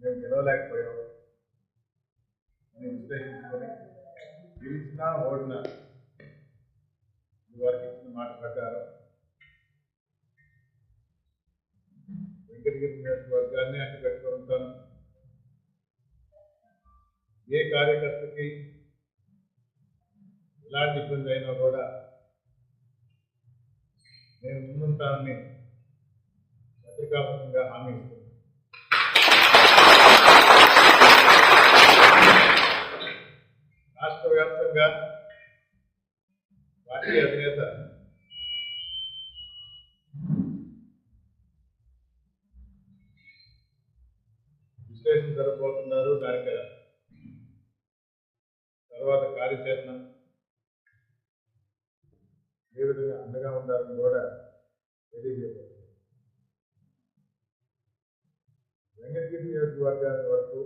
మేము గెలవలేకపోయాం అని విశ్లేషించుకొని గెలిచినా ఓడినా వారికి ఇచ్చిన మాట ప్రకారం వెంకటగిరి నియోజకవర్గాన్ని అడ్డు పెట్టుకొని ఉంటాను ఏ కార్యకర్తకి ఎలాంటి ఇబ్బంది అయినా కూడా నేను ముందుంటానని పత్రికాముఖంగా హామీ ఇస్తున్నాను వ్యాప్తంగా పార్టీ అధినేత విశ్లేషణ జరగబోతున్నారు. దానికి తర్వాత కార్యాచరణ ఏ విధంగా అండగా ఉండాలని కూడా తెలియజేయబోతున్నారు. వెంకటగిరి నియోజకవర్గానికి వరకు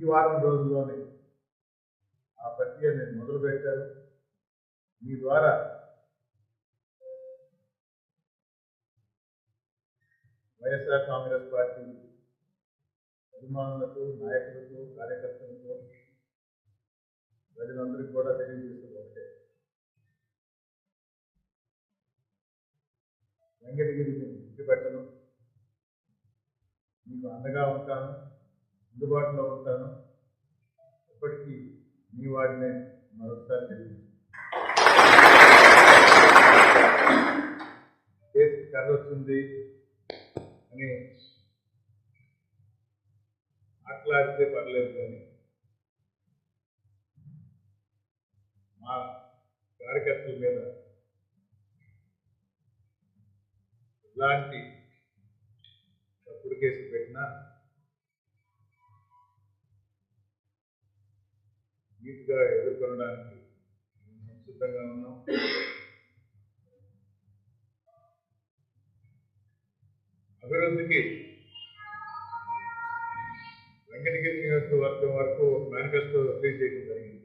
ఈ వారం రోజుల్లోనే ఆ ప్రక్రియ నేను మొదలుపెట్టాను. మీ ద్వారా వైఎస్ఆర్ కాంగ్రెస్ పార్టీ అభిమానులకు నాయకులకు కార్యకర్తలకు ప్రజలందరికీ కూడా తెలియజేస్తుంది ఒకటే. వెంకటగిరిని పెట్టను మీకు అండగా ఉంటాను. అందుబాటులో ఉంటాను. ఇప్పటికీ మీ వాడినే మరొకసారి తెలియజేస్తాను చేతికి కర్ర వచ్చింది అని మాట్లాడితే పర్లేదు కానీ మా కార్యకర్తల మీద ఎలాంటి తప్పుడు కేసు పెట్టినా నీట్గా ఎదుర్కొనడానికి సిద్ధంగా సంసిద్ధంగా ఉన్నాం. అభివృద్ధికి వెంకటగిరి నియోజకవర్గం వరకు ఒక మేనిఫెస్టో రిలీజ్ చేయడం జరిగింది.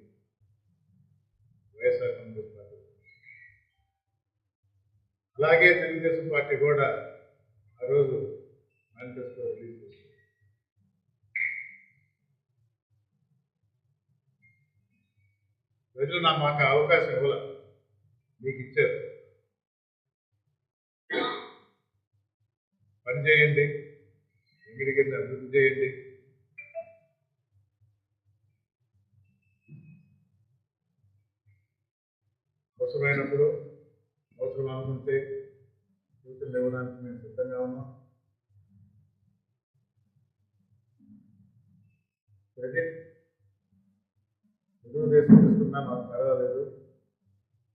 YSR Congress party. అలాగే తెలుగుదేశం పార్టీ కూడా ఆ రోజు మేనిఫెస్టో రిలీజ్ ప్రజలు నా మాకు అవకాశం ఇవ్వాల. మీకు ఇచ్చారు. పని చేయండి. వెంకటగిరిని అభివృద్ధి చేయండి. అవసరమైనప్పుడు అవసరం అనుకుంటే సూచనలు ఇవ్వడానికి మేము సిద్ధంగా ఉన్నాం. క్రెడిట్ ఉన్నా మాకు పర్వాలేదు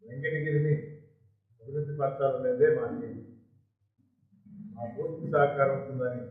వెంకటగిరిని అభివృద్ధి పరచాలనేదే మా పూర్తి సహకారం ఉంటుందని